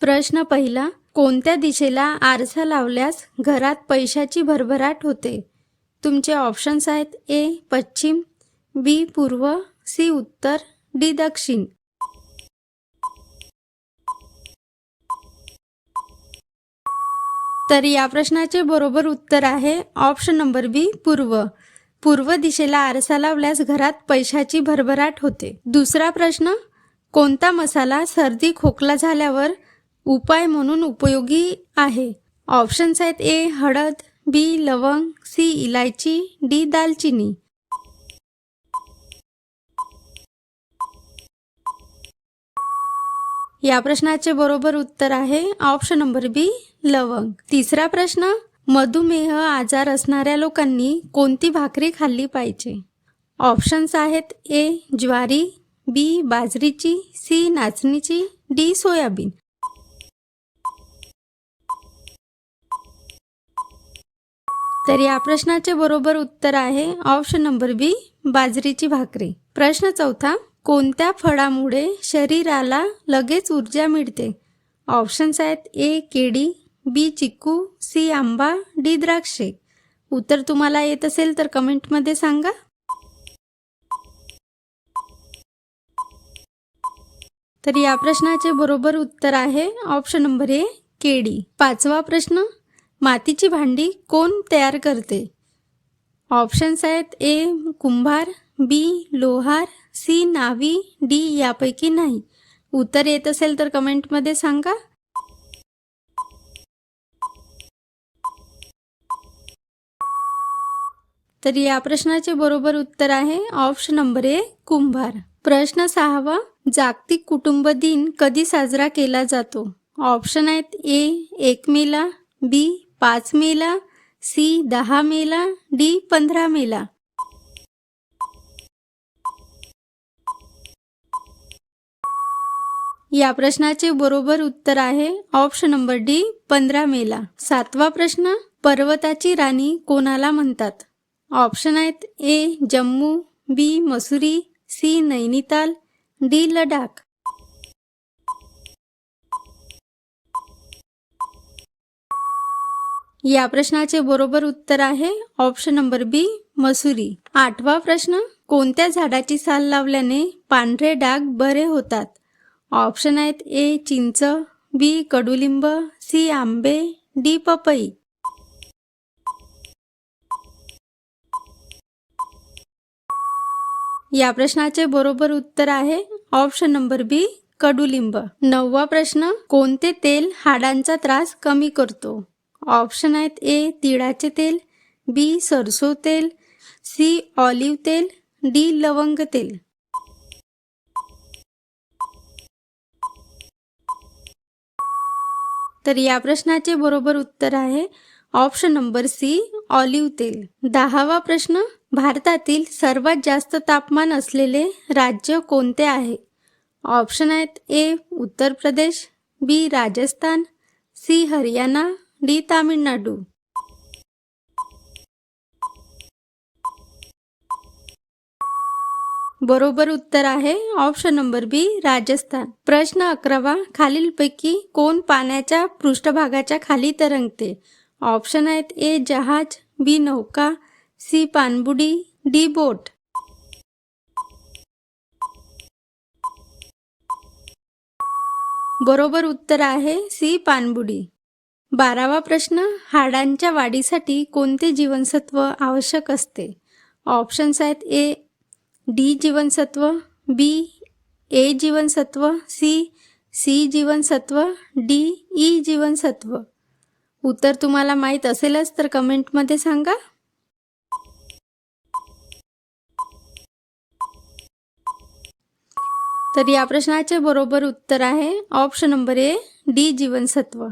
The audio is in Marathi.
प्रश्न पहिला कोणत्या दिशेला आरसा लावल्यास घरात पैशाची भरभराट होते? तुमचे ऑप्शन्स आहेत ए पश्चिम बी पूर्व सी उत्तर डी दक्षिण. तर या प्रश्नाचे बरोबर उत्तर आहे ऑप्शन नंबर बी पूर्व. पूर्व दिशेला आरसा लावल्यास घरात पैशाची भरभराट होते. दुसरा प्रश्न कोणता मसाला सर्दी खोकला झाल्यावर उपाय म्हणून उपयोगी आहे. ऑप्शन्स आहेत ए हळद बी लवंग सी इलायची डी दालचिनी. या प्रश्नाचे बरोबर उत्तर आहे ऑप्शन नंबर बी लवंग. तिसरा प्रश्न मधुमेह आजार असणाऱ्या लोकांनी कोणती भाकरी खाल्ली पाहिजे? ऑप्शन्स आहेत ए ज्वारी बी बाजरीची सी नाचणीची डी सोयाबीन. तर या प्रश्नाचे बरोबर उत्तर आहे ऑप्शन नंबर बी बाजरीची भाकरी. प्रश्न चौथा कोणत्या फळामुळे शरीराला लगेच ऊर्जा मिळते? ऑप्शन्स आहेत ए केळी बी चिक्कू सी आंबा डी द्राक्षे. उत्तर तुम्हाला येत असेल तर कमेंटमध्ये सांगा. तर या प्रश्नाचे बरोबर उत्तर आहे ऑप्शन नंबर ए केळी. पाचवा प्रश्न मातीची भांडी कोण तयार करते? ऑप्शन्स आहेत ए कुंभार बी लोहार सी नावी डी यापैकी नाही. उत्तर येत असेल तर कमेंटमध्ये सांगा. तर या प्रश्नाचे बरोबर उत्तर आहे ऑप्शन नंबर ए कुंभार. प्रश्न सहावा जागतिक कुटुंब दिन कधी साजरा केला जातो? ऑप्शन आहेत ए एक मेला बी पाच मेला सी दहा मेला डी पंधरा मेला. या प्रश्नाचे बरोबर उत्तर आहे ऑप्शन नंबर डी पंधरा मेला. सातवा प्रश्न पर्वताची राणी कोणाला म्हणतात? ऑप्शन आहेत A Jammu B Mussoorie C Nainital D Ladakh. या प्रश्नाचे बरोबर उत्तर आहे ऑप्शन नंबर बी मसुरी. आठवा प्रश्न कोणत्या झाडाची साल लावल्याने पांढरे डाग बरे होतात? ऑप्शन आहेत ए चिंच बी कडुलिंब सी आंबे डी पपई. या प्रश्नाचे बरोबर उत्तर आहे ऑप्शन नंबर बी कडुलिंब. नववा प्रश्न कोणते तेल हाडांचा त्रास कमी करतो? ऑप्शन आहेत ए तिळाचे तेल बी सरसो तेल सी ऑलिव्ह तेल डी लवंग तेल. तर या प्रश्नाचे बरोबर उत्तर आहे ऑप्शन नंबर सी ऑलिव्ह तेल. दहावा प्रश्न भारतातील सर्वात जास्त तापमान असलेले राज्य कोणते आहे? ऑप्शन आहेत A Uttar Pradesh B Rajasthan C Haryana D Tamil Nadu. बरोबर उत्तर आहे ऑप्शन नंबर बी राजस्थान. प्रश्न अकरावा खालीलपैकी कोण पाण्याच्या पृष्ठभागाच्या खाली तरंगते? ऑप्शन आहेत ए जहाज बी नौका सी पाणबुडी डी बोट. बरोबर उत्तर आहे सी पाणबुडी बारावा प्रश्न हाडांच्या वाढीसाठी कोणते जीवनसत्व आवश्यक असते? ऑप्शन्स आहेत ए डी जीवनसत्व बी ए जीवनसत्व सी सी जीवनसत्व डी ई जीवनसत्व. उत्तर तुम्हाला माहीत असेलच तर कमेंटमध्ये सांगा. तर या प्रश्नाचे बरोबर उत्तर आहे ऑप्शन नंबर ए डी जीवनसत्व.